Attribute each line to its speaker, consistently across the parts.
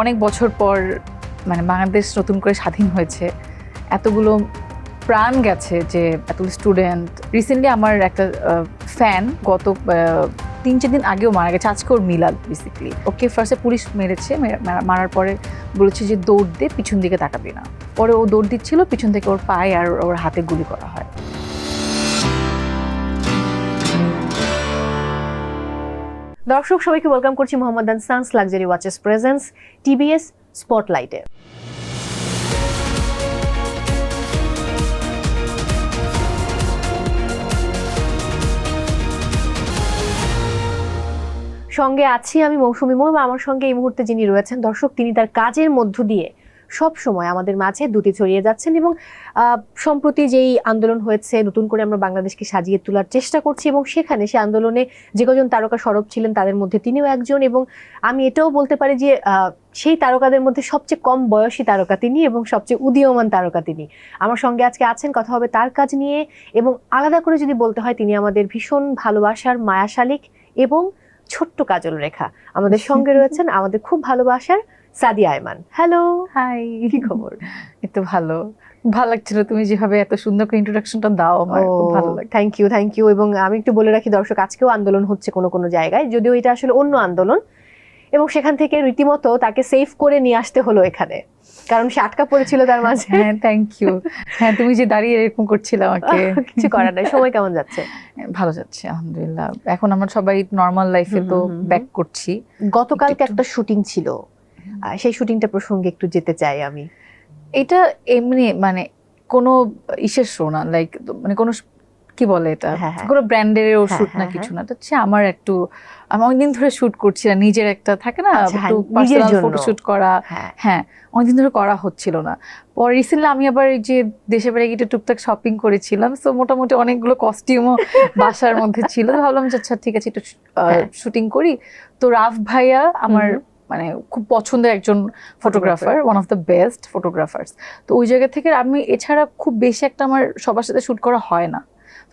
Speaker 1: অনেক বছর পর মানে বাংলাদেশ নতুন করে স্বাধীন হয়েছে, এতগুলো প্রাণ গেছে যে এতগুলো স্টুডেন্ট রিসেন্টলি আমার একটা ফ্যান গত তিন চার দিন আগেও মারা গেছে, আজকে ওর মিলাদ বেসিকলি ওকে ফার্স্টে পুলিশ মেরেছে মারার পরে বলেছে যে দৌড় দে, পিছন দিকে তাকাবি না। পরে ও দৌড় দিচ্ছিল, পিছন থেকে ওর পায়ে আর ওর হাতে গুলি করা হয়।
Speaker 2: দর্শক, সবাইকে ওয়েলকাম করছি Mohammad sons luxury watches presents TBS স্পটলাইটে সঙ্গে আছি আমি মৌসুমী মৌ এবং আমার সঙ্গে এই মুহূর্তে যিনি রয়েছেন, দর্শক, তিনি তার কাজের মধ্য দিয়ে সব সময় আমাদের মাঝে দুটি ছড়িয়ে যাচ্ছেন এবং সম্প্রতি যেই আন্দোলন হয়েছে নতুন করে আমরা বাংলাদেশকে সাজিয়ে তোলার চেষ্টা করছি এবং সেখানে সে আন্দোলনে যে কজন তারকা সরব ছিলেন তাদের মধ্যে তিনিও একজন এবং আমি এটাও বলতে পারি যে সেই তারকাদের মধ্যে সবচেয়ে কম বয়সী তারকা তিনি এবং সবচেয়ে উদীয়মান তারকা তিনি। আমার সঙ্গে আজকে আছেন কথা হবে তার কাজ নিয়ে এবং আলাদা করে যদি বলতে হয় তিনি আমাদের ভীষণ ভালোবাসার মায়াশালিক এবং ছোট্ট কাজল রেখা। আমাদের সঙ্গে রয়েছেন আমাদের খুব ভালোবাসার সাদিয়া আয়মান। হ্যালো
Speaker 1: হাই
Speaker 2: কি খবর?
Speaker 1: একটু ভালো। ভালো লাগছিল তুমি যেভাবে এত সুন্দর করে ইন্ট্রোডাকশনটা দাও আমার ভালো লাগে
Speaker 2: থ্যাংক ইউ থ্যাংক ইউ এবং আমি একটু বলে রাখি দর্শক আজকেও আন্দোলন হচ্ছে কোনো কোনো জায়গায়। যদিও এটা আসলে অন্য আন্দোলন। এবং সেখান থেকে রীতিমতো তাকে সেভ করে নিয়ে আসতে হলো এখানে। কারণ সে আটকা পড়েছিল তার মাঝে।
Speaker 1: হ্যাঁ থ্যাংক ইউ হ্যাঁ তুমি যে দাঁড়িয়ে এরকম করছিলে আমাকে।
Speaker 2: কিছু করার নাই। সময় কেমন যাচ্ছে?
Speaker 1: ভালো যাচ্ছে আলহামদুলিল্লাহ। এখন আমরা সবাই নর্মাল লাইফে তো ব্যাক করছি।
Speaker 2: গতকালকে
Speaker 1: একটা
Speaker 2: শুটিং ছিল। সেই শুটিংটা প্রসঙ্গে একটু যেতে চাই আমি।
Speaker 1: এটা এমনি মানে কোনো ইসের শো না লাইক মানে কোনো কি বলে এটা?
Speaker 2: হ্যাঁ, হ্যাঁ।
Speaker 1: কোনো ব্র্যান্ডেরও
Speaker 2: হ্যাঁ,
Speaker 1: শুট না
Speaker 2: হ্যাঁ,
Speaker 1: কিছু না। এটা হচ্ছে আমার একটু আমি অনেকদিন ধরে শুট করছি না নিজের একটা থাকে না
Speaker 2: আচ্ছা,
Speaker 1: একটু পার্সোনাল
Speaker 2: জন্য।
Speaker 1: ফটো শুট করা।
Speaker 2: হ্যাঁ।
Speaker 1: অনেকদিন ধরে করা হচ্ছিল না। পর রিসেন্টলি আমি আবার এই যে দেশে বাড়ি গিয়ে টুকটাক শপিং করেছিলাম তো মোটামুটি অনেকগুলো কস্টিউমও বাসার মধ্যে ছিল। তো ভাবলাম যে আচ্ছা ঠিক আছে একটু। শুটিং করি। তো রাফ ভাইয়া আমার মানে খুব পছন্দের একজন photographer one of the best photographers তো ওই জায়গা থেকে আমি এছাড়া খুব বেশি একটা আমার সবার সাথে শুট করা হয় না।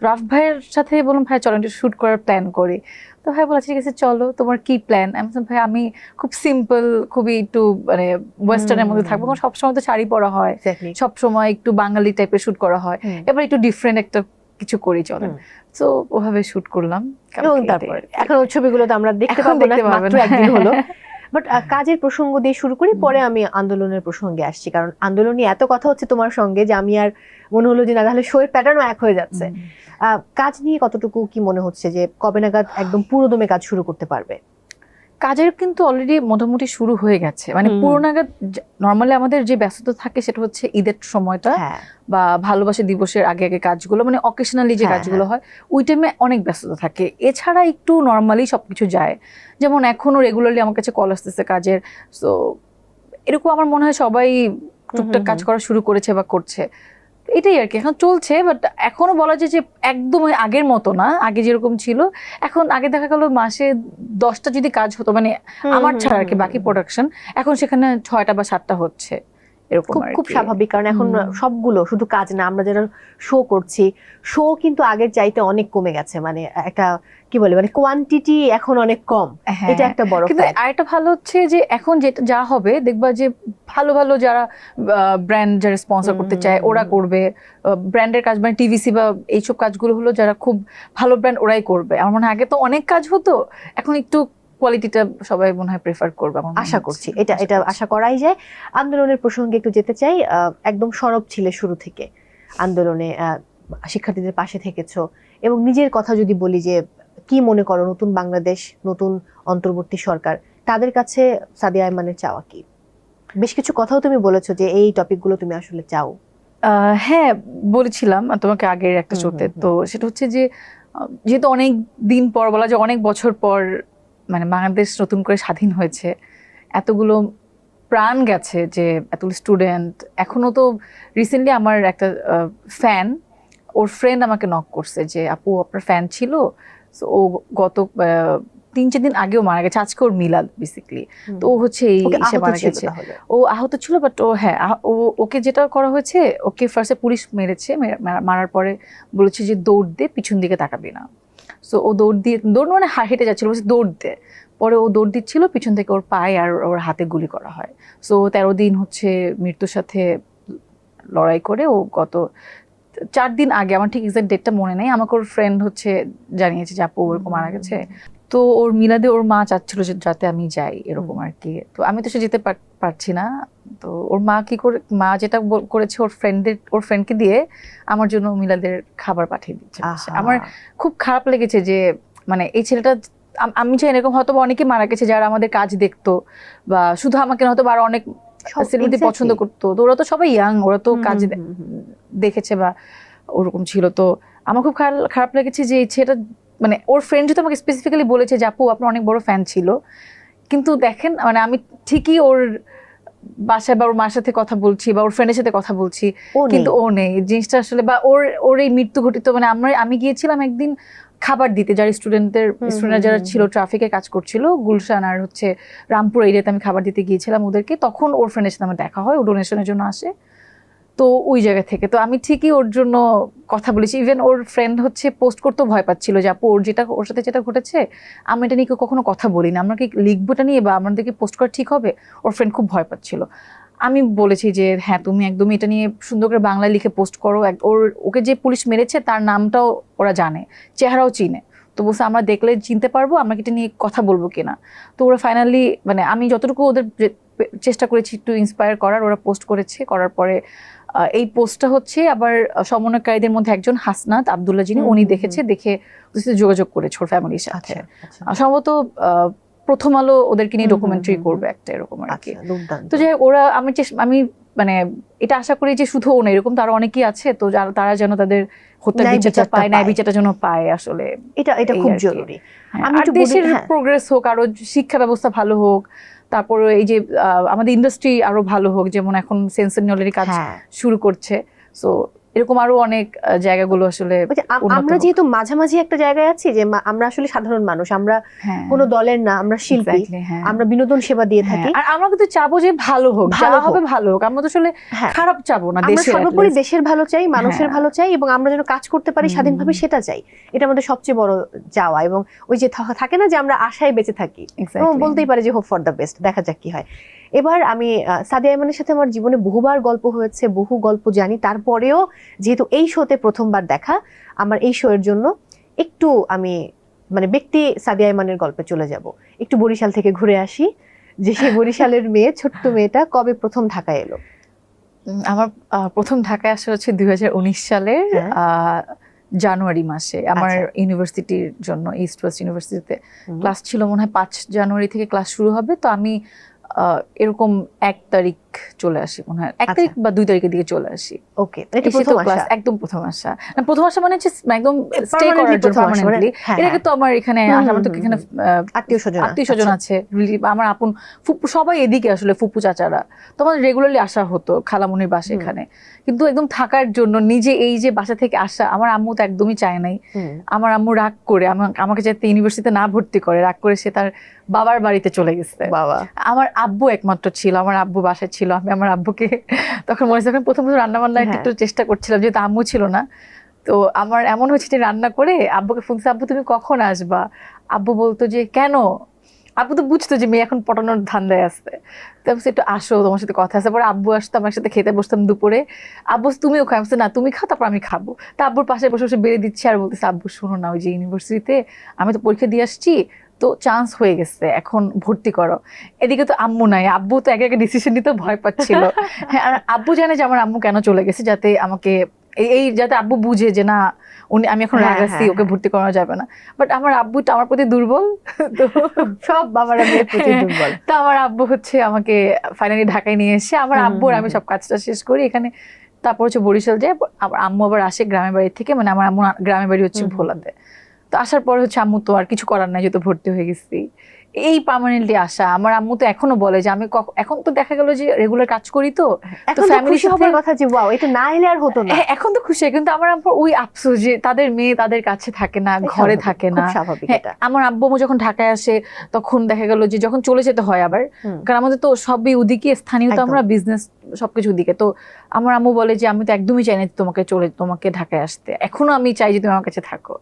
Speaker 1: রাফ ভাইয়ের সাথে বললাম ভাই চলো একটু শুট করার প্ল্যান করি। তো ভাই বলেছে ঠিক আছে চলো তোমার কি প্ল্যান আমি ভাই আমি খুব সিম্পল খুবই একটু মানে ওয়েস্টার্নের মধ্যে থাকব। কারণ সবসময় তো শাড়ি পরা হয়। সবসময় একটু বাঙালি টাইপের শুট করা হয়। এবার একটু ডিফারেন্ট একটা কিছু করি চলেন
Speaker 2: হুম।
Speaker 1: তো ওভাবে শুট করলাম।
Speaker 2: এবং তারপর এখন ওই ছবিগুলো তো আমরা দেখতে পাবো না মাত্র একদিন হলো। বাট কাজের প্রসঙ্গ দিয়ে শুরু করি পরে আমি আন্দোলনের প্রসঙ্গে আসছি। কারণ আন্দোলন নিয়ে এত কথা হচ্ছে তোমার সঙ্গে যে আমি আর মনে হলো যে না তাহলে শোয়ের প্যাটার্নও এক হয়ে যাচ্ছে। আহ, কাজ নিয়ে কতটুকু কি মনে হচ্ছে যে কবে নাগাদ একদম পুরোদমে কাজ শুরু করতে পারবে?
Speaker 1: কাজের কিন্তু অলরেডি মোটামুটি শুরু হয়ে গেছে। মানে
Speaker 2: হুম।
Speaker 1: পুরো নর্মালি আমাদের যে ব্যস্ততা থাকে সেটা হচ্ছে ঈদের সময়টা
Speaker 2: হ্যাঁ।
Speaker 1: বা ভালোবাসা দিবসের আগে আগে কাজগুলো মানে অকেশনালি যে
Speaker 2: হ্যাঁ,
Speaker 1: কাজগুলো হয়। ওই টাইমে অনেক ব্যস্ততা থাকে। এছাড়া একটু নর্মালি সবকিছু যায়। যেমন এখনও রেগুলারলি আমার কাছে কল আসতেছে কাজের। সো এরকম আমার মনে হয় সবাই টুকটাক কাজ করা শুরু করেছে বা করছে। এটাই আর কি এখন চলছে বাট এখনও বলা যায় যে একদম আগের মতো না আগে যেরকম ছিল। এখন আগে দেখা গেল মাসে দশটা যদি কাজ হতো মানে আমার ছাড়া আর কি বাকি প্রোডাকশন এখন সেখানে ছয়টা বা সাতটা হচ্ছে। এরকম
Speaker 2: খুব খুব স্বাভাবিক কারণ এখন সবগুলো শুধু কাজ না আমরা যারা শো করছি শো কিন্তু আগের চাইতে অনেক কমে গেছে মানে একটা কি বলে মানে কোয়ান্টিটি এখন অনেক কম।
Speaker 1: হ্যাঁ।
Speaker 2: এটা একটা বড়
Speaker 1: কিন্তু। আরেকটা ভালো হচ্ছে যে এখন যেটা যা হবে দেখবা যে ভালো ভালো যারা ব্র্যান্ড যারা স্পন্সর করতে চায় ওরা করবে। ব্র্যান্ডের কাজ মানে টিভিসি বা এইসব কাজগুলো হলো যারা খুব ভালো ব্র্যান্ড ওরাই করবে। আমার মনে হয় আগে তো অনেক কাজ হতো এখন একটু কোয়ালিটিটা সবাই মনে হয় প্রেফার করবে
Speaker 2: আশা করছি এটা এটা আশা করাই যায়। আন্দোলনের প্রসঙ্গে একটু যেতে চাই একদম সরব ছিলে শুরু থেকে আন্দোলনে শিক্ষার্থীদের পাশে থেকেছো এবং নিজের কথা যদি বলি যে কি মনে করো নতুন বাংলাদেশ নতুন অন্তর্বর্তী সরকার তাদের কাছে সাদিয়া আয়মানের চাওয়া কি? বেশ কিছু কথাও তুমি বলেছ যে এই টপিকগুলো তুমি আসলে চাও।
Speaker 1: হ্যাঁ বলেছিলাম তোমাকে আগের একটা
Speaker 2: হুম।
Speaker 1: তো সেটা হচ্ছে যে যেহেতু অনেক দিন পর বলা যায় অনেক বছর পর মানে বাংলাদেশ নতুন করে স্বাধীন হয়েছে এতগুলো প্রাণ গেছে যে এতগুলো স্টুডেন্ট এখনও তো রিসেন্টলি আমার একটা ফ্যান ওর ফ্রেন্ড আমাকে নক করছে যে আপু আপনার ফ্যান ছিল? So, ও গত তিন চার দিন আগেও মারা গেছে আজকে ওর মিলাদ বেসিকলি তো ও হচ্ছে এই
Speaker 2: আহত
Speaker 1: মারা গেছে। ও আহত ছিল বাট ও হ্যাঁ ও ওকে যেটা করা হয়েছে ওকে ফার্স্টে পুলিশ মেরেছে মারার পরে বলেছে যে দৌড় দে পিছন দিকে তাকাবি না। সো ও দৌড় দিয়ে, দৌড় মানে হেঁটে যাচ্ছিল, বলছে দৌড় দে। পরে ও দৌড় দিচ্ছিল, পিছন থেকে ওর পায়ে আর ওর হাতে গুলি করা হয়। সো তেরো দিন হচ্ছে মৃত্যুর সাথে লড়াই করে ও গত চার দিন আগে, আমার ঠিক এক্সাক্ট ডেটটা মনে নেই। আমাকে ওর ফ্রেন্ড হচ্ছে জানিয়েছে যে, আপু, ওরকম মারা গেছে। তো ওর মিলাদে ওর মা চাচ্ছিল যে যাতে আমি যাই এরকম আর কি। তো আমি তো সে যেতে পারছি না। তো ওর মা কি করে মা যেটা করেছে ওর ফ্রেন্ডদের ওর ফ্রেন্ডকে দিয়ে আমার জন্য মিলাদের খাবার পাঠিয়ে দিচ্ছে। আমার খুব খারাপ লেগেছে যে মানে এই ছেলেটা আমি চাই এরকম হয়তো অনেকে মারা গেছে যারা আমাদের কাজ দেখতো বা শুধু আমাকে হয়তো আরও অনেক সেলিব্রিটি পছন্দ করতো। তো ওরা তো সবাই ইয়াং ওরা তো কাজে। দেখেছে বা ওরকম ছিল। তো আমার খুব খারাপ লেগেছে যে এই ছেলেটা মানে ওর ফ্রেন্ড যেহেতু আমাকে স্পেসিফিক্যালি বলেছে যে আপু আপনার অনেক বড় ফ্যান ছিল। কিন্তু দেখেন মানে আমি ঠিকই ওর বাসায় বা ওর মার সাথে কথা বলছি বা ওর ফ্রেন্ডের সাথে কথা বলছি কিন্তু ও নেই। জিনিসটা আসলে বা ওর ওর এই মৃত্যু ঘটিত মানে আমরা আমি গিয়েছিলাম একদিন খাবার দিতে যারা স্টুডেন্টদের স্টুডেন্ট যারা ছিল ট্রাফিকে কাজ করছিল গুলশান আর হচ্ছে রামপুর এরিয়াতে আমি খাবার দিতে গিয়েছিলাম ওদেরকে। তখন ওর ফ্রেন্ডের সাথে আমার দেখা হয় ও ডোনেশনের জন্য আসে। তো ওই জায়গা থেকে। তো আমি ঠিকই ওর জন্য কথা বলেছি। ইভেন ওর ফ্রেন্ড হচ্ছে পোস্ট করতেও ভয় পাচ্ছিল যে, আপু, ওর যেটা, ওর সাথে যেটা ঘটেছে, আমি এটা নিয়ে কখনো কথা বলি না আমরা কি লিখব এটা নিয়ে বা আমাদেরকে পোস্ট করা ঠিক হবে? ওর ফ্রেন্ড খুব ভয় পাচ্ছিল। আমি বলেছি যে হ্যাঁ তুমি একদমই এটা নিয়ে সুন্দর করে বাংলায় লিখে পোস্ট করো। ওর, ওকে যে পুলিশ মেরেছে, তার নামটাও ওরা জানে, চেহারাও চিনে। তো বলছে, আমরা দেখলে চিনতে পারব, আমরা এটা নিয়ে কথা বলব কিনা? তো ওরা ফাইনালি মানে আমি যতটুকু ওদের চেষ্টা করেছি একটু ইন্সপায়ার করার, ওরা পোস্ট করেছে। করার পরে এই পোস্টটা হচ্ছে আবার সমন্বয়কারীদের মধ্যে একজন হাসনাত আবদুল্লাহ যিনি উনি দেখেছে দেখে যোগাযোগ করেছে ওর ফ্যামিলির সাথে।
Speaker 2: আচ্ছা আচ্ছা।
Speaker 1: সম্ভবত প্রথম আলো ওদেরকে নিয়ে ডকুমেন্টারি করবে একটা এরকম আর কি।
Speaker 2: আচ্ছা
Speaker 1: তো যাই ওরা আমি আমি মানে এটা আশা করি যে শুধু ও না এরকম তো আরও অনেকেই আছে তো যারা তারা যেন তাদের হত্যা বিচারটা পায়
Speaker 2: পায়।
Speaker 1: বিচারটা যেন পায় আসলে।
Speaker 2: এটা এটা খুব জরুরি।
Speaker 1: হ্যাঁ, আর দেশের
Speaker 2: হ্যাঁ।
Speaker 1: প্রোগ্রেস হোক আরও শিক্ষা ব্যবস্থা ভালো হোক তারপরে এই যে আমাদের ইন্ডাস্ট্রি আরও ভালো হোক যেমন এখন সেন্সর কাজ
Speaker 2: হ্যাঁ।
Speaker 1: শুরু করছে। সো এরকম আরও অনেক জায়গাগুলো আসলে
Speaker 2: আমরা যেহেতু মাঝামাঝি একটা জায়গায় আছি যে আমরা আসলে সাধারণ মানুষ আমরা
Speaker 1: হ্যাঁ।
Speaker 2: কোনো দলের না আমরা শিল্পী।
Speaker 1: হ্যাঁ।
Speaker 2: আমরা বিনোদন সেবা দিয়ে
Speaker 1: হ্যাঁ,
Speaker 2: থাকি।
Speaker 1: আর আমরা কিন্তু চাবো যে ভালো হোক
Speaker 2: ভালো
Speaker 1: হবে ভালো হোক আমরা তো আসলে খারাপ চাবো না দেশের
Speaker 2: সর্বোপরি দেশের ভালো চাই মানুষের। ভালো চাই এবং আমরা যেন কাজ করতে পারি স্বাধীনভাবে সেটা চাই। এটা আমাদের সবচেয়ে বড় চাওয়া এবং ওই যে থাকে না যে আমরা আশায় বেঁচে থাকি। এবং বলতেই পারে যে হোপ ফর দ্য বেস্ট দেখা যাক কি হয়। এবার আমি সাদিয়া ইমানের সাথে আমার জীবনে বহুবার গল্প হয়েছে বহু গল্প জানি। তারপরেও যেহেতু এই শোতে প্রথমবার দেখা আমার এই শো এর জন্য একটু আমি মানে ব্যক্তি সাদিয়া ইমানের গল্পে চলে যাব। একটু বরিশাল থেকে ঘুরে আসি যে সেই বরিশালের মেয়ে ছোট্ট মেয়েটা কবে প্রথম ঢাকায় এলো?
Speaker 1: আমার প্রথম ঢাকায় আসা হচ্ছে দুই হাজার উনিশ সালের
Speaker 2: হ্যাঁ।
Speaker 1: আহ, জানুয়ারি মাসে। আমার
Speaker 2: আচ্ছা।
Speaker 1: ইউনিভার্সিটির জন্য ইস্ট ওয়েস্ট ইউনিভার্সিটিতে ক্লাস ছিল মনে হয় পাঁচ জানুয়ারি থেকে ক্লাস শুরু হবে। তো আমি এরকম এক তারিখ চলে আসি মনে হয়। এক
Speaker 2: আচ্ছা।
Speaker 1: তারিখ বা দুই তারিখের দিকে চলে আসি।
Speaker 2: ওকে এটা প্রথম আসা?
Speaker 1: একদম প্রথম আসা। না, প্রথম আসা মানে হচ্ছে একদম স্টে করার জন্য
Speaker 2: মানে-
Speaker 1: পার্মানেন্টলি
Speaker 2: হ্যাঁ,
Speaker 1: আগে তো আমার এখানে আমার তো এখানে
Speaker 2: আত্মীয় স্বজন
Speaker 1: আত্মীয় স্বজন আছে আমার আপন ফুপু সবাই এদিকে আসলে ফুপু চাচারা। তো আমাদের রেগুলারলি আসা হতো খালামুনির বাসা এখানে। কিন্তু একদম থাকার জন্য নিজে এই যে বাসা থেকে আসা আমার আম্মু তো একদমই চায় নাই। আমার আম্মু রাগ করে আমা- আমাকে যাতে ইউনিভার্সিটিতে না ভর্তি করে রাগ করে সে তার বাবার বাড়িতে চলে গেছে।
Speaker 2: বাবা।
Speaker 1: আমার আব্বু একমাত্র ছিল আমার আব্বু বাসায় ছিল আমি আমার আব্বুকে তখন মনে হচ্ছে প্রথম প্রথম রান্না বান্না
Speaker 2: হ্যাঁ।
Speaker 1: একটু চেষ্টা করছিলাম যেহেতু আম্মু ছিল না। তো আমার এমন হয়েছে যে রান্না করে আব্বুকে ফোন আব্বু তুমি কখন আসবা? আব্বু বলতো যে কেন? আব্বু তো বুঝতো যে মেয়ে এখন পটানোর ধান্দায় আসতে তারপর একটু আসো তোমার সাথে কথা আছে। পরে আব্বু আসতো আমার সাথে খেতে বসতাম দুপুরে। আব্বু তুমিও খাও। আমি না তুমি খাও তারপর আমি খাব। তা আব্বুর পাশে বসে বসে বেড়ে দিচ্ছে আর বলতেছে আব্বু শোনো না ওই যে ইউনিভার্সিটিতে আমি তো পরীক্ষা দিয়ে আসছি তো চান্স হয়ে গেছে এখন ভর্তি করো। এদিকে তো আম্মু নাই আব্বু তো একে একে ডিসিশন নিতে ভয় পাচ্ছিল। হ্যাঁ আর আব্বু জানে যে আমার আম্মু কেন চলে গেছে যাতে আমাকে এই- যাতে আব্বু বুঝে যে না উনি আমি এখন
Speaker 2: হ্যাঁ,
Speaker 1: রাগাচ্ছি
Speaker 2: হ্যাঁ,
Speaker 1: ওকে
Speaker 2: হ্যাঁ।
Speaker 1: ভর্তি করানো যাবে না। বাট আমার আব্বুটা আমার প্রতি দুর্বল তো
Speaker 2: সব বাবারা প্রতি দুর্বল।
Speaker 1: তো আমার আব্বু হচ্ছে আমাকে ফাইনালি ঢাকায় নিয়ে এসে আমার আব্বুর আমি সব কাজটা শেষ করি এখানে তারপর হচ্ছে বরিশাল যাই আম্মু আবার আসে গ্রামের বাড়ি থেকে মানে আমার আম্মু গ্রামের বাড়ি হচ্ছে ভোলাতে। তো আসার পরে হচ্ছে আম্মু তো আর কিছু করার নাই যেহেতু ভর্তি হয়ে গেছি। এই পার্মানেন্টলি আসা আমার আম্মু তো এখনও বলে যে আমি এখন তো দেখা গেল যে রেগুলার কাজ করি তো
Speaker 2: খুশি হবার কথা যে ওয়াও এটা না এলে আর হতো না।
Speaker 1: হ্যাঁ, এখন তো খুশি কিন্তু আমার আব্বুর ওই আফসোস যে তাদের মেয়ে তাদের কাছে থাকে না ঘরে থাকে না।
Speaker 2: স্বাভাবিক
Speaker 1: হ্যাঁ,
Speaker 2: এটা।
Speaker 1: আমার আব্বু যখন ঢাকায় আসে তখন দেখা গেল যে যখন চলে যেতে হয় আবার কারণ আমাদের তো সবই ওদিকে স্থানীয় তো আমরা বিজনেস সবকিছুর দিকে। তো আমার আম্মু বলে যে আমি তো একদমই চাই না তোমাকে চলে তোমাকে ঢাকায় আসতে। এখনও আমি চাই যে তুমি আমার কাছে থাকো।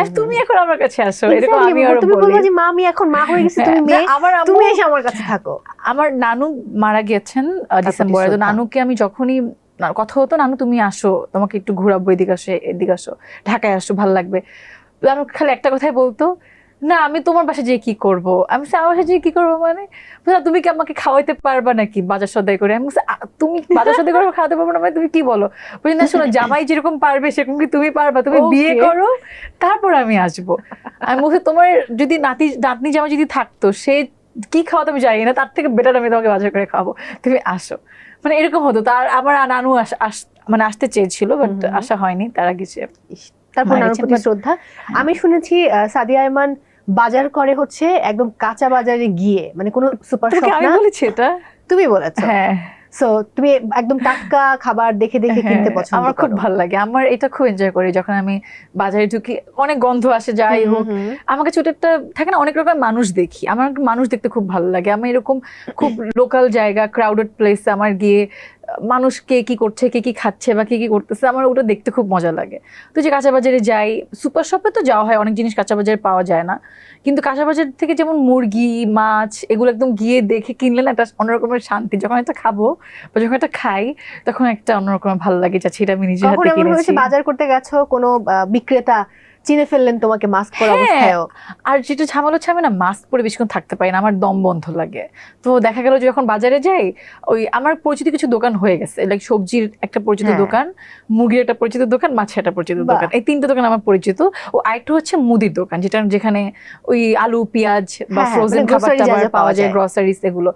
Speaker 1: আর তুমি এখন আমার কাছে আসো। এরকম আমি আরও
Speaker 2: তুমি বলব যে মা আমি এখন মা হয়ে গেছি তুমি
Speaker 1: হ্যাঁ,
Speaker 2: মেয়ে
Speaker 1: আমার
Speaker 2: তুমি এসে আমার কাছে থাকো।
Speaker 1: আমার নানু মারা গেছেন ডিসেম্বরে। তো। নানুকে আমি যখনই কথা হতো নানু তুমি আসো তোমাকে একটু ঘোরাবো এদিকে আসো এদিকে আসো ঢাকায় আসো ভালো লাগবে। নানু খালি একটা কথাই বলতো না আমি তোমার বাসা যেয়ে কি করব? আমি বলছি, আমার বাসা যেয়ে কি করব মানে? বলছে, তুমি কি আমাকে খাওয়াইতে পারবা নাকি বাজার সদাই করে? আমি বলছি, "আ- তুমি বাজার সদাই করে খাওয়াতে পারব না মানে তুমি কি বলো? বলি না শোনো জামাই যেরকম পারবে সেরকম কি তুমি পারবা? তুমি বিয়ে
Speaker 2: Okay.
Speaker 1: করো তারপর আমি আসব। আমি বলছি তোমার যদি নাতি নাতনি জামাই যদি থাকতো সে কি খাওয়াতে আমি জানি না তার থেকে বেটার আমি তোমাকে বাজার করে খাওয়াবো। তুমি আসো। মানে এরকম হতো। তার আমার নানু আস আস- মানে আসতে চেয়েছিল বাট
Speaker 2: হুম।
Speaker 1: আসা হয়নি। তারা সে
Speaker 2: তারপর
Speaker 1: মারা
Speaker 2: নানুর
Speaker 1: গেছেন।
Speaker 2: প্রতি শ্রদ্ধা। আমি শুনেছি আহ, সাদিয়া আয়মান বাজার করে হচ্ছে একদম কাঁচা বাজারে গিয়ে মানে কোনো সুপার শপ না।
Speaker 1: বলেছি এটা?
Speaker 2: তুমি বলেছ।
Speaker 1: হ্যাঁ।
Speaker 2: সো তুমি একদম টাটকা খাবার দেখে দেখে কিনতে
Speaker 1: হ্যাঁ,
Speaker 2: পছন্দ
Speaker 1: আমার খুব ভালো লাগে। আমার এটা খুব এনজয় করি যখন আমি বাজারে ঢুকি অনেক গন্ধ আসে যাই হোক। আমার কাছে ওটা একটা থাকে না অনেক রকম মানুষ দেখি। আমার মানুষ দেখতে খুব ভালো লাগে। আমি এরকম খুব লোকাল জায়গা ক্রাউডেড প্লেস আমার গিয়ে মানুষ কে কি করছে কে কি খাচ্ছে বা কে কি করতেছে আমার ওটা দেখতে খুব মজা লাগে। তো যে কাঁচা বাজারে যাই সুপার শপে তো যাওয়া হয় অনেক জিনিস কাঁচা বাজারে পাওয়া যায় না। কিন্তু কাঁচা বাজার থেকে যেমন মুরগি মাছ এগুলো একদম গিয়ে দেখে কিনলে না একটা অন্যরকমের শান্তি। যখন একটা খাব বা যখন একটা খাই তখন একটা অন্যরকমের ভালো লাগে। যাচ্ছে এটা আমি হাতে কিনেছি।
Speaker 2: বাজার করতে গেছো কোনো বিক্রেতা চিনে ফেললেন তোমাকে মাস্ক পরা
Speaker 1: হ্যাঁ।
Speaker 2: অবস্থায়ও
Speaker 1: আর যেটা ঝামেলা হচ্ছে আমি না মাস্ক পরে বেশিক্ষণ থাকতে পারি না আমার দম বন্ধ লাগে তো দেখা গেল যে যখন বাজারে যাই ওই আমার পরিচিত কিছু দোকান হয়ে গেছে লাইক সবজির একটা পরিচিত
Speaker 2: হ্যাঁ।
Speaker 1: দোকান মুরগির একটা পরিচিত দোকান মাছের একটা পরিচিত দোকান এই তিনটে দোকান আমার পরিচিত ও আরেকটা হচ্ছে মুদির দোকান যেটা যেখানে ওই আলু পেঁয়াজ বা
Speaker 2: হ্যাঁ, হ্যাঁ,
Speaker 1: ফ্রোজেন
Speaker 2: মানে
Speaker 1: খাবার টাবার
Speaker 2: পাওয়া
Speaker 1: যায়। গ্রসারিজ এগুলো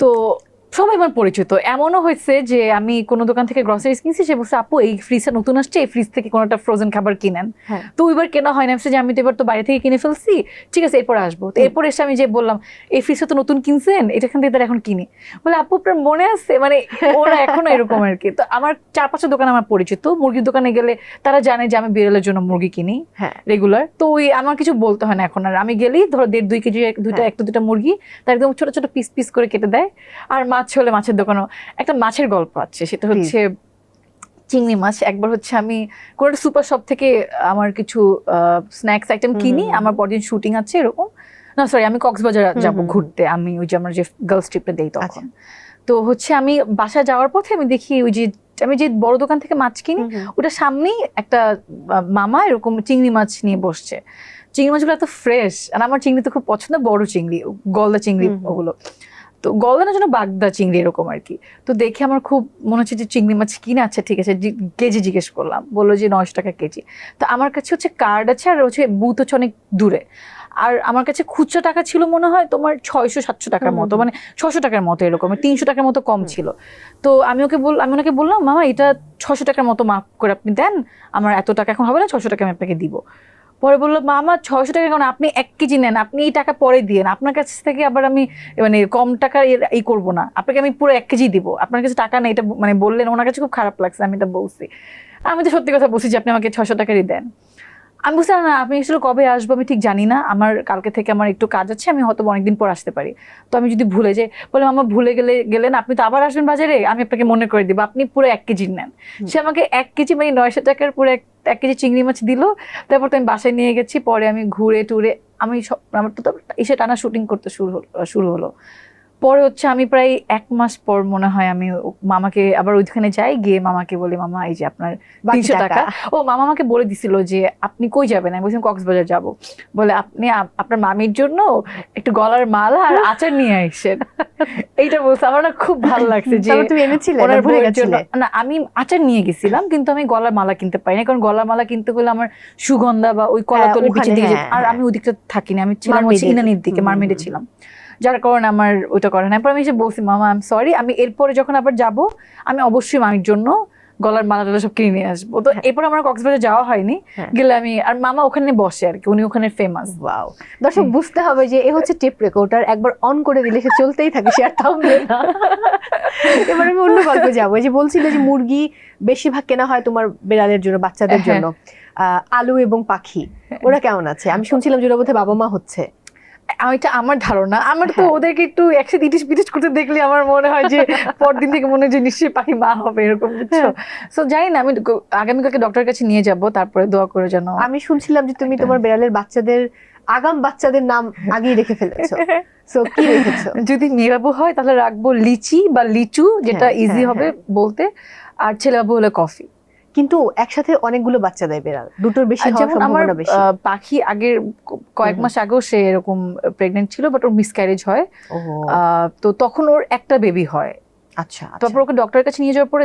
Speaker 1: তো সবাই আমার পরিচিত। এমনও হয়েছে যে আমি কোনো দোকান থেকে গ্রসারিজ কিনছি সে বলছে আপু এই ফ্রিজটা নতুন আসছে এই ফ্রিজ থেকে কোনো একটা ফ্রোজেন খাবার কিনেন।
Speaker 2: হ্যাঁ।
Speaker 1: তো এবার কেনা হয় না যে আমি তো এবার তো বাইরে থেকে কিনে ফেলছি ঠিক আছে এরপর আসব। তো এরপর এসে আমি যে বললাম এই ফ্রিজটা তো নতুন কিনছেন এটা এখান থেকে এখন কিনি। বলে আপু আপনার মনে আছে? মানে ওরা এখনও এরকম আর কি। তো আমার চার পাঁচটা দোকান আমার পরিচিত মুরগির দোকানে গেলে তারা জানে যে আমি বিড়ালের জন্য মুরগি কিনি
Speaker 2: হ্যাঁ।
Speaker 1: রেগুলার তো ওই আমার কিছু বলতে হয় না এখন আর। আমি গেলেই ধরো দেড় দুই কেজি দুইটা
Speaker 2: হ্যাঁ।
Speaker 1: একটা দুটা মুরগি তার একদম ছোট ছোট পিস পিস করে কেটে দেয়। আর মাছ হলে মাছের দোকানও একটা মাছের গল্প আছে সেটা হচ্ছে চিংড়ি মাছ একবার হচ্ছে আমি কোনো একটা সুপার শপ থেকে আমার কিছু স্ন্যাক্স আইটেম কিনি। আমার পরদিন শুটিং আছে এরকম না সরি আমি কক্সবাজার যাব। ঘুরতে আমি ওই যে আমার যে গার্লস ট্রিপে দেই
Speaker 2: আচ্ছা।
Speaker 1: তখন তো হচ্ছে আমি বাসা যাওয়ার পথে আমি দেখি ওই যে আমি যে বড় দোকান থেকে মাছ কিনি। ওটা সামনেই একটা মামা এরকম চিংড়ি মাছ নিয়ে বসছে চিংড়ি মাছগুলো এত ফ্রেশ আর আমার চিংড়ি তো খুব পছন্দ বড় চিংড়ি গলদা চিংড়ি। ওগুলো তো গলদা না যেন বাগদা চিংড়ি এরকম আর কি। তো দেখে আমার খুব মনে হচ্ছে যে চিংড়ি মাছ কিনে আচ্ছা ঠিক আছে কেজি জিজ্ঞেস করলাম। বলল যে নশো টাকা কেজি। তো আমার কাছে হচ্ছে কার্ড আছে আর হচ্ছে বুথ হচ্ছে অনেক দূরে। আর আমার কাছে খুচরা টাকা ছিল মনে হয় তোমার ছয়শো সাতশো টাকার মতো মানে ছশো টাকার মতো এরকম তিনশো টাকার মতো কম ছিল। তো আমি ওকে বল আমি ওনাকে বললাম মামা এটা ছশো টাকার মতো মাফ করে আপনি দেন আমার এত টাকা এখন হবে না ছশো টাকা আমি আপনাকে দিব। পরে বলল, মামা, ছয়শো টাকা কারণ আপনি এক কেজি নেন, আপনি এই টাকা পরে দিয়েন আপনার কাছ থেকে আবার আমি মানে কম টাকা এই করব না। আপনাকে আমি পুরো এক কেজি দিব। আপনার কাছে টাকা নেই, এটা মানে বললেন, ওনার কাছে খুব খারাপ লাগছে, আমি এটা বলছি। আমি তো সত্যি কথা বলছি যে আপনি আমাকে ছশো টাকারই দেন। আমি বুঝতে না আপনি আসলে কবে আসব আমি ঠিক জানি না। আমার কালকে থেকে আমার একটু কাজ আছে আমি হয়তো অনেকদিন পর আসতে পারি। তো আমি যদি ভুলে যাই বলে আমার ভুলে গেলে গেলেন আপনি তো আবার আসবেন বাজারে? আমি আপনাকে মনে করে দিব আপনি পুরো এক কেজি নেন। সে আমাকে এক কেজি মানে নয়শো টাকার পুরো এক এক কেজি চিংড়ি মাছ দিল। তারপর তো আমি বাসায় নিয়ে গেছি পরে আমি ঘুরে টুরে আমি সব আমার তো তো এসে টানা শুটিং করতে শুরু হলো শুরু হলো। পরে হচ্ছে আমি প্রায় এক মাস পর মনে হয় আমি মামাকে আবার ওইখানে যাই গিয়ে মামাকে বলি মামা এই যে আপনার তিনশো টাকা। ও মামা আমাকে বলে দিছিল যে আপনি কই যাবেন? আমি বলছিলাম কক্সবাজার যাব। বলে আপনি আপনার মামির জন্য একটু গলার মালা আর আচার নিয়ে আসছেন এইটা বলছে আমার না খুব ভালো লাগছে যে
Speaker 2: তুমি এনেছিলে
Speaker 1: ওনার
Speaker 2: না ভুলে
Speaker 1: না আমি আচার নিয়ে গেছিলাম কিন্তু আমি গলার মালা কিনতে পারিনি কারণ গলার মালা কিনতে হলে আমার সুগন্ধা বা ওই কলাতলি
Speaker 2: ওখানে,
Speaker 1: বিচের দিকে
Speaker 2: হ্যাঁ,
Speaker 1: আর
Speaker 2: হ্যাঁ।
Speaker 1: আমি ওদিকটা থাকিনি আমি ছিলাম ইনানির দিকে মারমেডে ছিলাম। যার কারণে আমার ওটা করে না এরপর আমি এসে বলছি মামা আই সরি আমি এরপরে যখন আবার যাব আমি অবশ্যই মামির জন্য গলার মালা টালা সব কিনে নিয়ে আসব। তো
Speaker 2: হ্যাঁ।
Speaker 1: এরপর আমার কক্সবাজার যাওয়া হয়নি।
Speaker 2: হ্যাঁ।
Speaker 1: গেলে আমি আর মামা ওখানে বসে আর কি উনি ওখানে ফেমাস
Speaker 2: বাও দর্শক বুঝতে হবে যে এ হচ্ছে টেপ রেকর্ডার একবার অন করে দিলে সে চলতেই থাকে সে আর থামবে না। এবার আমি অন্য গল্পে যাব। এই যে বলছিলে যে মুরগি বেশিরভাগ কেনা হয় তোমার বেড়ালের জন্য বাচ্চাদের
Speaker 1: হ্যাঁ।
Speaker 2: জন্য। আহ, আলু এবং পাখি ওরা কেমন আছে? আমি শুনছিলাম যে ওরা বোধহয় বাবা মা হচ্ছে।
Speaker 1: এটা আমার ধারণা আমার তো
Speaker 2: হ্যাঁ।
Speaker 1: ওদেরকে একটু একসাথে ইটিস পিটিস করতে দেখলে আমার মনে হয় যে পরদিন থেকে মনে হয় যে নিশ্চয়ই পাখি মা হবে এরকম বুঝছ?
Speaker 2: হ্যাঁ।
Speaker 1: সো জানি না আমি আগামীকালকে ডক্টরের কাছে নিয়ে যাব তারপরে দোয়া করে যেন
Speaker 2: আমি শুনছিলাম যে তুমি তোমার বেড়ালের বাচ্চাদের আগাম বাচ্চাদের নাম আগেই রেখে ফেলেছো। সো কি রেখেছো?
Speaker 1: যদি মেয়েবাবু হয় তাহলে রাখব লিচি বা লিচু যেটা ইজি
Speaker 2: হ্যাঁ,
Speaker 1: হবে বলতে আর ছেলেবাবু হলে কফি
Speaker 2: কিন্তু একসাথে অনেকগুলো বাচ্চা দেয় বেড়াল। দুটোর বেশি হওয়ার
Speaker 1: যেমন আমার
Speaker 2: সম্ভাবনা বেশি।
Speaker 1: পাখি আগের কয়েক। মাস আগেও সে এরকম প্রেগনেন্ট ছিল বাট ওর মিসক্যারেজ হয়। আহ, তো তখন ওর একটা বেবি হয়।
Speaker 2: আচ্ছা
Speaker 1: তারপর ওকে ডক্টরের কাছে নিয়ে যাওয়ার পরে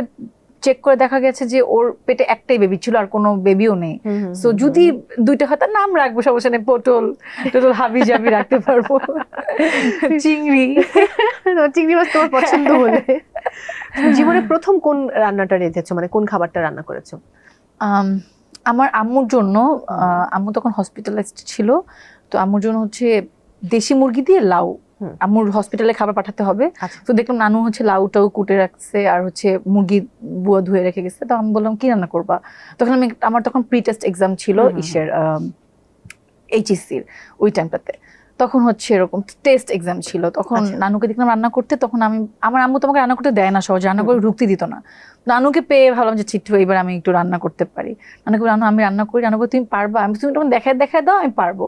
Speaker 1: চেক করে দেখা গেছে যে ওর পেটে একটাই বেবি ছিল আর কোনো বেবিও নেই। সো যদি দুইটা হয় তার নাম রাখব সমস্যা নেই পটল। টটল হাবি জাবি রাখতে পারব। চিংড়ি।
Speaker 2: চিংড়ি মাছ তোমার পছন্দ হলে। জীবনে প্রথম কোন রান্নাটা রেঁধেছো? মানে কোন খাবারটা রান্না করেছ?
Speaker 1: আম, আমার আম্মুর জন্য আহ, আম্মু তখন হসপিটালাইজড ছিল। তো আম্মুর জন্য হচ্ছে দেশি মুরগি দিয়ে লাউ। আম্মুর হসপিটালে খাবার পাঠাতে হবে।
Speaker 2: আচ্ছা।
Speaker 1: তো দেখলাম নানু হচ্ছে লাউটাও কুটে রাখছে আর হচ্ছে মুরগি বুয়া ধুয়ে রেখে গেছে। তো আমি বললাম কি রান্না করবা? তখন আমি আমার তখন প্রি টেস্ট এক্সাম ছিল। ইসের এইচএসসির ওই টাইমটাতে তখন হচ্ছে এরকম টেস্ট এক্সাম ছিল। তখন
Speaker 2: আচ্ছা।
Speaker 1: নানুকে দেখলাম রান্না করতে। তখন আমি আমার আম্মু তোমাকে রান্না করতে দেয় না সহজে। রান্না করে ঢুকতে দিত না। নানুকে পেয়ে ভাবলাম যে চিট্টু এবার আমি একটু রান্না করতে পারি। নানুকে রান্না আমি রান্না করি। রান্না করে তুমি পারবা? আমি তুমি তখন দেখায় দেখায় দাও আমি পারব।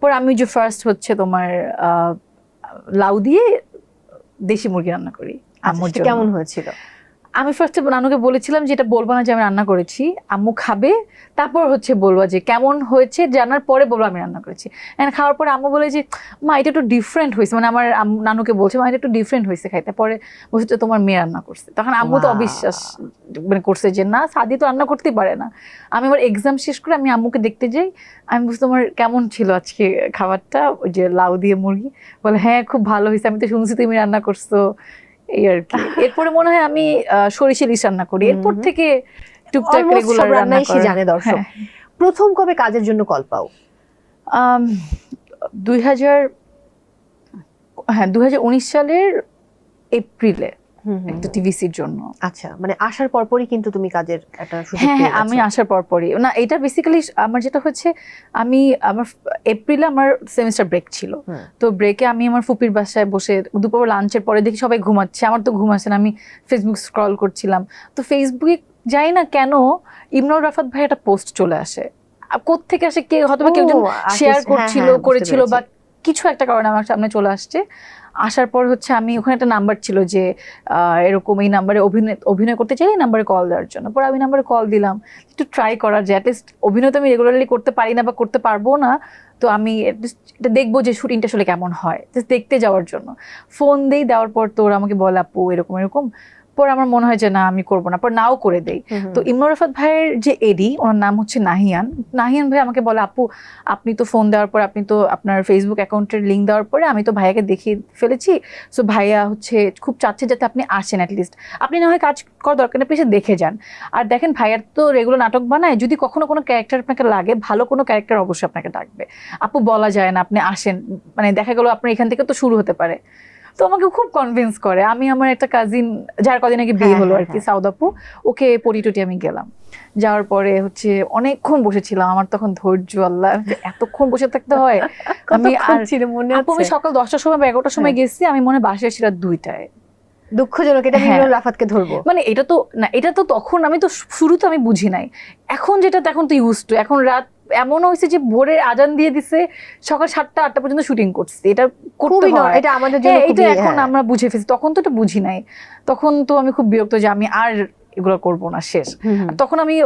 Speaker 1: পর আমি যে ফার্স্ট হচ্ছে তোমার আহ, লাউ দিয়ে দেশি মুরগি রান্না করি আম্মুর
Speaker 2: আচ্ছা,
Speaker 1: জন্য।
Speaker 2: কেমন হয়েছিল
Speaker 1: আমি ফার্স্টে নানুকে বলেছিলাম যে এটা বলব না যে আমি রান্না করেছি। আম্মু খাবে তারপর হচ্ছে বলব যে কেমন হয়েছে জানার পরে বলব আমি রান্না করেছি। And খাওয়ার পরে আম্মু বলে যে মা এটা একটু ডিফারেন্ট হয়েছে। মানে আমার নানুকে বলছে মা এটা একটু ডিফারেন্ট হয়েছে খাইতে। পরে বলছে "এটা তোমার মেয়ে রান্না করছে। তখন আম্মু তো অবিশ্বাস মানে করছে যে না সাদি তো রান্না করতেই পারে না। আমি আমার এক্সাম শেষ করে আমি আম্মুকে দেখতে যাই আমি বুঝতে তোমার কেমন ছিল আজকে খাবারটা? ওই যে লাউ দিয়ে মুরগি। বলে হ্যাঁ খুব ভালো হয়েছে। আমি তো শুনছি তুমি রান্না করছ। এই আর কি। এরপরে মনে হয় আমি আহ, সরিষা ইলিশ রান্না করি। এরপর। থেকে টুকটাক রেগুলার রান্না
Speaker 2: করি। সে জানে দর্শক।
Speaker 1: হ্যাঁ।
Speaker 2: প্রথম কবে কাজের জন্য কল পাও?
Speaker 1: দুই হাজার হ্যাঁ দু হাজার উনিশ সালের এপ্রিলে। একটা টিভিসির জন্য।
Speaker 2: আচ্ছা মানে আসার পরপরই কিন্তু তুমি কাজের একটা
Speaker 1: হ্যাঁ হ্যাঁ আমি আসার পর পরই না এটা বেসিক্যালি আমার যেটা হচ্ছে আমি আমার এপ্রিলে আমার সেমিস্টার ব্রেক ছিল। তো ব্রেকে আমি আমার ফুপির বাসায় বসে দুপুর লাঞ্চের পরে দেখি সবাই ঘুমাচ্ছে। আমার তো ঘুম আসে না আমি ফেসবুক স্ক্রল করছিলাম। তো ফেসবুকে যাই না কেন ইমরান রাফাত ভাই একটা পোস্ট চলে আসে। কোথেকে আসে কে হয়তো কেউ শেয়ার
Speaker 2: হ্যাঁ,
Speaker 1: করছিল
Speaker 2: হ্যাঁ,
Speaker 1: করেছিল বা কিছু একটা কারণে আমার সামনে চলে আসছে। আসার পর হচ্ছে আমি ওখানে একটা নাম্বার ছিল যে এরকম এই নাম্বারে অভিনয় অভিনয় করতে চাই, এই নাম্বারে কল দেওয়ার জন্য। পরে আমি নাম্বারে কল দিলাম। একটু ট্রাই করার যে অ্যাটলিস্ট অভিনয় তো আমি রেগুলারলি করতে পারি না বা করতে পারব না, তো আমি এটা দেখব যে শুটিংটা আসলে কেমন হয়। জাস্ট দেখতে যাওয়ার জন্য। ফোন দিয়েই দেওয়ার পর তোর আমাকে বল, আপু, এরকম এরকম। পরে আমার মনে হয় যে না আমি করব না। পর নাও করে দেই। তো ইমরান রাফাত ভাইয়ের যে এডি ওনার নাম হচ্ছে নাহিয়ান। নাহিয়ান ভাই আমাকে বলে আপু আপনি তো ফোন দেওয়ার পর আপনি তো আপনার ফেসবুক অ্যাকাউন্টের লিঙ্ক দেওয়ার পরে আমি তো ভাইয়াকে দেখিয়ে ফেলেছি। সো ভাইয়া হচ্ছে খুব চাচ্ছে যাতে আপনি আসেন অ্যাটলিস্ট আপনি না হয় কাজ করার দরকার নেই আপনি দেখে যান। আর দেখেন ভাইয়ার তো রেগুলার নাটক বানায়। যদি কখনো কোনো ক্যারেক্টার আপনাকে লাগে ভালো কোনো ক্যারেক্টার অবশ্যই আপনাকে ডাকবে। আপু বলা যায় না আপনি আসেন। মানে দেখা গেলো আপনার এখান থেকে তো শুরু হতে পারে। তো আমাকে খুব কনভিন্স করে। আমি আমার একটা কাজিন যার কদিন আগে বিয়ে
Speaker 2: হ্যাঁ,
Speaker 1: হলো আর
Speaker 2: হ্যাঁ,
Speaker 1: কি সাউদাপু ওকে পরিটুটি আমি গেলাম। যাওয়ার পরে হচ্ছে অনেকক্ষণ বসেছিলাম। আমার তখন ধৈর্য আল্লাহ এতক্ষণ বসে থাকতে হয়। আমি আর
Speaker 2: মনে
Speaker 1: আমি সকাল দশটার সময় বা এগারোটার সময়
Speaker 2: হ্যাঁ।
Speaker 1: গেছি। আমি মনে বাসায় ছিল দুইটায়।
Speaker 2: দুঃখজনক এটা আমি
Speaker 1: হ্যাঁ।
Speaker 2: রাফাতকে ধরবো।
Speaker 1: মানে এটা তো না এটা তো তখন আমি তো শুরু তো আমি বুঝি নাই। এখন যেটা এখন তো ইউজ টু এখন রাত এমন হয়েছে যে ভোরের আজান দিয়ে দিছে সকাল সাতটা আটটা পর্যন্ত শুটিং করছে। এটা
Speaker 2: খুবই
Speaker 1: নয়
Speaker 2: এটা আমাদের জন্য
Speaker 1: হ্যাঁ এটা এখন
Speaker 2: হ্যাঁ।
Speaker 1: আমরা বুঝে ফেলছি তখন তো এটা বুঝি নাই। তখন তো আমি খুব বিরক্ত যে আমি আর এগুলো করব না শেষ। তখন আমি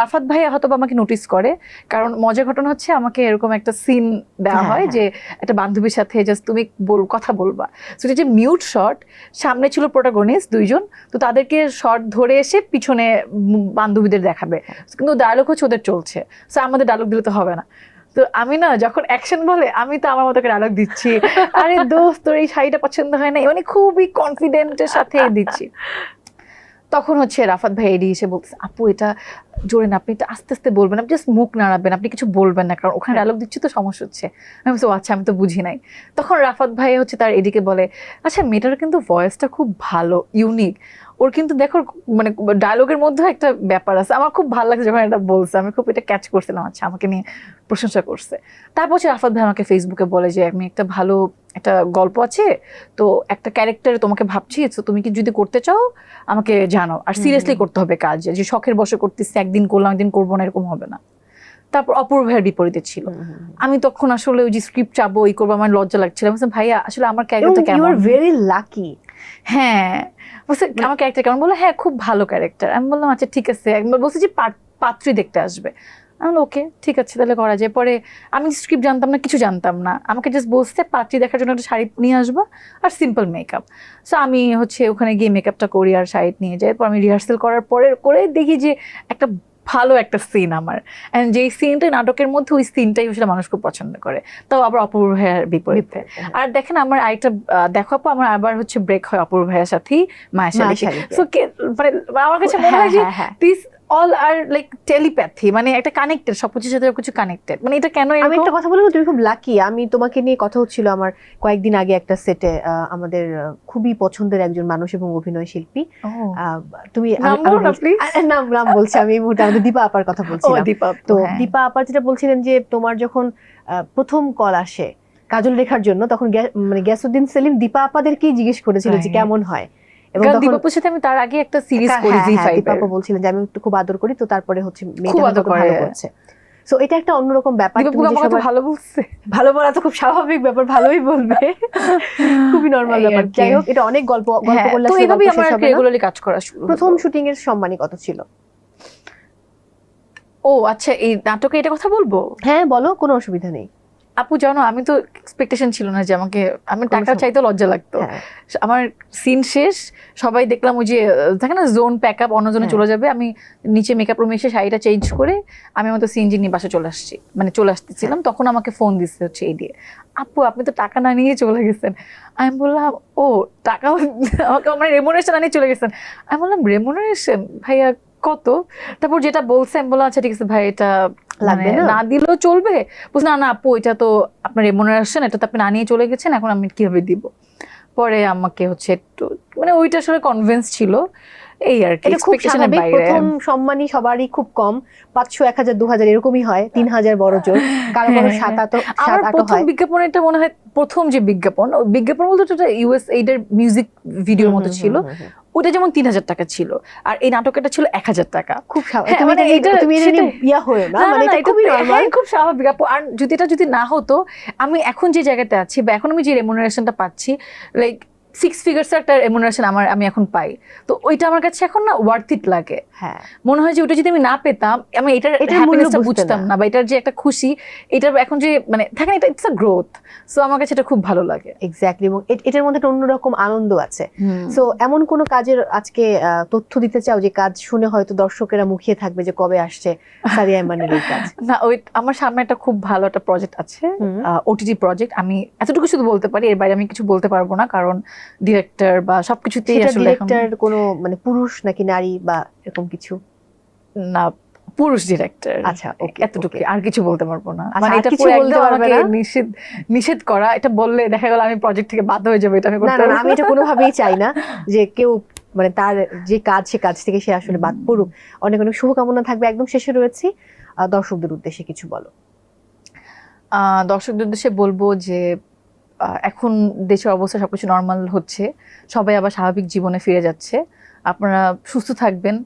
Speaker 1: রাফাত ভাই হয়তো আমাকে নোটিস করে কারণ মজার ঘটনা হচ্ছে আমাকে এরকম একটা সিন দেওয়া
Speaker 2: হ্যাঁ,
Speaker 1: হয়
Speaker 2: হ্যাঁ।
Speaker 1: যে একটা বান্ধবীর সাথে জাস্ট তুমি বল কথা বলবা। সেটা যে মিউট শট সামনে ছিল প্রোটাগনিস্ট দুইজন তো তাদেরকে শট ধরে এসে পিছনে বান্ধবীদের দেখাবে। কিন্তু ডায়লগ হচ্ছে ওদের চলছে। সো আমাদের ডায়লগ দিলে তো হবে না। তো আমি না যখন অ্যাকশন বলে আমি তো আমার মতো ডায়লগ দিচ্ছি। আরে দোস্ত তোর এই শাড়িটা পছন্দ হয় না? মানে খুবই কনফিডেন্টের সাথে দিচ্ছি। তখন হচ্ছে রাফাত ভাই এড়িয়ে এসে বলতেছে আপু এটা জোরে না আপনি এটা আস্তে আস্তে বলবেন আপনি জাস্ট মুখ নাড়াবেন আপনি কিছু বলবেন না কারণ ওখানে ডায়লগ দিচ্ছি তো সমস্যা হচ্ছে। আমি বলছি, "ও আচ্ছা আমি তো বুঝি নাই। তখন রাফাত ভাই হচ্ছে তার এদিকে বলে আচ্ছা মেয়েটার কিন্তু ভয়েসটা খুব ভালো ইউনিক ওর কিন্তু দেখো মানে ডায়লগের মধ্যে একটা ব্যাপার আছে। আমার খুব ভালো লাগছে যখন এটা বলছে। আমি খুব এটা ক্যাচ করছিলাম আচ্ছা আমাকে নিয়ে প্রশংসা করছে। তারপর হচ্ছে রাফাত ভাই আমাকে ফেসবুকে বলে যে আমি একটা ভালো একটা গল্প আছে তো একটা ক্যারেক্টার তোমাকে ভাবছি তো তুমি কি যদি করতে চাও আমাকে জানাও। আর সিরিয়াসলি করতে হবে কাজ। যে শখের বসে করতেছি একদিন করলাম একদিন করব না এরকম হবে না। তারপর অপূর্ব ভাইয়ের বিপরীতে ছিল। আমি তখন আসলে ওই যে স্ক্রিপ্ট চাবো ওই করব আমার লজ্জা লাগছিল। আমি ভাইয়া আসলে আমার
Speaker 2: এবং
Speaker 1: ক্যারেক্টারটা
Speaker 2: ইউ আর ভেরি লাকি
Speaker 1: হ্যাঁ। বলছে আমার ক্যারেক্টার কেমন? বলে হ্যাঁ খুব ভালো ক্যারেক্টার আমি বললাম আচ্ছা ঠিক আছে। একবার বলছি যে পাত- পাত্রী দেখতে আসবে। আমি বললাম ওকে ঠিক আছে তাহলে করা যায়। পরে আমি স্ক্রিপ্ট জানতাম না কিছু জানতাম না। আমাকে জাস্ট বলছে পাত্রী দেখার জন্য একটা শাড়ি নিয়ে আসব আর সিম্পল মেকআপ সো আমি হচ্ছে ওখানে গিয়ে মেকআপটা করি আর শাড়ি নিয়ে যাই। পর আমি রিহার্সেল করার পরে করে দেখি যে একটা ভালো একটা সিন আমার। অ্যান্ড যেই সিনটা নাটকের মধ্যে ওই সিনটাই আসলে মানুষ খুব পছন্দ করে। তাও আবার অপূর্ব ভাইয়ার বিপরীতে। আর দেখেন আমার আরেকটা দেখো আমার আবার হচ্ছে ব্রেক হয় অপূর্ব ভাইয়ার সাথেই মায়ের সাথে। সো মানে আমার কাছে মনে হয় যে
Speaker 2: হ্যাঁ, হ্যাঁ, হ্যাঁ।
Speaker 1: This all are like telepathy মানে একটা কানেক্টেড সব কিছুর সাথে কিছু কানেক্টেড মানে এটা কেন
Speaker 2: আমি একটা কথা বলব তুমি খুব লাকি আমি তোমাকে নিয়ে কথা হচ্ছিল আমার কয়েকদিন আগে একটা সেটে আমাদের খুবই পছন্দের একজন মানুষ এবং অভিনয় শিল্পী। তুমি
Speaker 1: নাম
Speaker 2: বলছি- নাম বলছি আমি এই মুহূর্তে আমাদের দীপা আপার কথা বলছিলাম।
Speaker 1: দীপা
Speaker 2: তো
Speaker 1: হ্যাঁ।
Speaker 2: দীপা আপা যেটা বলছিলেন যে তোমার যখন প্রথম কল আসে কাজল রেখার জন্য তখন মানে গ্যাসুদ্দিন সেলিম দীপা আপাদেরকেই জিজ্ঞেস করেছিল যে কেমন হয়? এবং
Speaker 1: দীপাপুর সাথে আমি তার আগে একটা সিরিজ
Speaker 2: হ্যাঁ,
Speaker 1: করি
Speaker 2: হ্যাঁ,
Speaker 1: জি
Speaker 2: হ্যাঁ,
Speaker 1: ফাইভ
Speaker 2: দীপা বলছিলেন যে আমি একটু খুব আদর করি তো তারপরে হচ্ছে মেয়েটা
Speaker 1: আদর করে।
Speaker 2: করছে। সো এটা একটা অন্যরকম ব্যাপার তুমি
Speaker 1: ভালো বলছে।
Speaker 2: ভালো বলা তো খুব স্বাভাবিক ব্যাপার ভালোই বলবে। খুবই নর্মাল ব্যাপার। যাই হোক এটা অনেক গল্প গল্প
Speaker 1: হ্যাঁ,
Speaker 2: করলে
Speaker 1: তো এইভাবেই আমার। রেগুলারলি কাজ করা শুরু
Speaker 2: প্রথম শুটিং এর সম্মানী কত ছিল?
Speaker 1: ও আচ্ছা এই নাটকে এটা কথা বলব?
Speaker 2: হ্যাঁ বলো কোনো অসুবিধা নেই।
Speaker 1: আপু জানো আমি তো এক্সপেকটেশন ছিল না যে আমাকে আমি টাকা চাইতে লজ্জা লাগতো।
Speaker 2: হ্যাঁ।
Speaker 1: আমার সিন শেষ সবাই দেখলাম ওই যে থাকে না জোন প্যাক আপ অন্যজনে
Speaker 2: হ্যাঁ।
Speaker 1: চলে যাবে আমি নিচে মেকআপ রুমে এসে শাড়িটা চেঞ্জ করে আমি আমাদের সিএনজি নিয়ে বাসা চলে আসছি মানে চলে আসতেছিলাম
Speaker 2: হ্যাঁ।
Speaker 1: তখন আমাকে ফোন দিচ্ছে হচ্ছে এই দিয়ে আপু আপনি তো টাকা না নিয়ে চলে গেছেন। আমি বললাম ও টাকা আমাকে আমার রেমুনারেশন না নিয়ে চলে গেছেন। আমি বললাম রেমুনারেশন ভাইয়া কত? তারপর যেটা বলছে আমি বললাম আচ্ছা ঠিক আছে ভাই এটা
Speaker 2: লাগবে
Speaker 1: মানে
Speaker 2: না?
Speaker 1: না দিলেও চলবে। বলছে না না আপু এটা তো আপনার রেমুনারেশন এটা তো আপনি না নিয়ে চলে গেছেন এখন আমি কীভাবে দিব? পরে আমাকে হচ্ছে একটু মানে ওইটা আসলে কনভিন্স ছিল। এই আর কি
Speaker 2: এটা স্বাভাবিক
Speaker 1: বাইরে।
Speaker 2: প্রথম সম্মানী সবারই খুব কম। পাঁচশো এক হাজার দু এরকমই হয় তিন হাজার বড় জোর। কারও কারও
Speaker 1: হ্যাঁ,
Speaker 2: সাত আট
Speaker 1: আমার
Speaker 2: সাত আট
Speaker 1: প্রথম
Speaker 2: হয়।
Speaker 1: বিজ্ঞাপনটা মনে হয় প্রথম যে বিজ্ঞাপন বিজ্ঞাপন বলতে ওটা ইউএস এইডের মিউজিক ভিডিওর মতো ছিল। ওটা যেমন তিন হাজার টাকা ছিল আর এই নাটকটা ছিল এক হাজার টাকা।
Speaker 2: খুব স্বাভাবিক।
Speaker 1: খুব স্বাভাবিক আপু। আর যদি এটা যদি না হতো আমি এখন যে জায়গাতে আছি বা এখন আমি যে রেমুনারেশনটা পাচ্ছি লাইক সিক্স ফিগার্স একটা রেমুনারেশন আমার আমি এখন পাই। তো ওইটা আমার কাছে এখন না ওয়ার্থ ইট লাগে।
Speaker 2: হ্যাঁ।
Speaker 1: মনে হয় যে ওটা যদি আমি না পেতাম আমি এটার হ্যাপিনেসটা বুঝতাম
Speaker 2: না।
Speaker 1: বা এটার যে একটা খুশি এটার এখন যে মানে থাকে না এটা ইটস আ গ্রোথ সো আমার কাছে এটা খুব ভালো লাগে।
Speaker 2: এক্স্যাক্টলি এবং এটার মধ্যে একটা অন্যরকম আনন্দ আছে। সো এমন কোন কাজের আজকে আহ, তথ্য দিতে চাও যে কাজ শুনে হয়তো দর্শকেরা মুখিয়ে থাকবে যে কবে আসছে সাদিয়া ইমানের এই কাজ?
Speaker 1: না ওই আমার সামনে একটা খুব ভালো একটা প্রজেক্ট আছে। ওটিটি প্রজেক্ট আমি এতটুকু শুধু বলতে পারি এর বাইরে আমি কিছু বলতে পারব না কারণ ডিরেক্টর বা সবকিছুতেই আসলে
Speaker 2: ডিরেক্টর কোনো মানে পুরুষ নাকি নারী বা এরকম কিছু?
Speaker 1: না পুরুষ ডিরেক্টর
Speaker 2: আচ্ছা, okay,
Speaker 1: এতটুকু আর কিছু বলতে পারব না।
Speaker 2: আচ্ছা,
Speaker 1: মানে এটা
Speaker 2: কিছু
Speaker 1: পুরো
Speaker 2: বলতে পারবে না?
Speaker 1: নিষেধ নিষেধ করা এটা বললে দেখা গেল আমি প্রজেক্ট থেকে বাধ্য হয়ে যাবে এটা আমি করতে
Speaker 2: না আমি এটা কোনোভাবেই চাই না যে কেউ মানে তার যে কাজ সে কাজ থেকে সে আসলে বাদ পড়ুক। অনেক অনেক শুভকামনা থাকবে। একদম শেষে রয়েছি। দর্শকদের উদ্দেশ্যে কিছু বলো।
Speaker 1: আহ, দর্শকদের উদ্দেশ্যে বলব যে এখন দেশের অবস্থা সবকিছু নর্মাল হচ্ছে। সবাই আবার স্বাভাবিক জীবনে ফিরে যাচ্ছে। আপনারা সুস্থ থাকবেন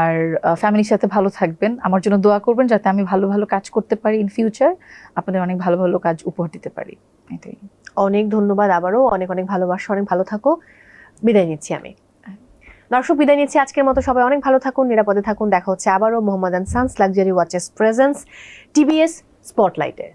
Speaker 1: আর ফ্যামিলির সাথে ভালো থাকবেন। আমার জন্য দোয়া করবেন যাতে আমি ভালো ভালো কাজ করতে পারি ইন ফিউচার আপনাদের অনেক ভালো ভালো কাজ উপহার দিতে পারি। এটাই।
Speaker 2: অনেক ধন্যবাদ আবারও। অনেক অনেক ভালোবাসা, অনেক ভালো থাকো। বিদায় নিচ্ছি আমি। দর্শক, বিদায় নিচ্ছি। আজকের মতো সবাই অনেক ভালো থাকুন, নিরাপদে থাকুন। দেখা হচ্ছে আবারও Mohammad sons luxury watches presents TBS স্পটলাইটে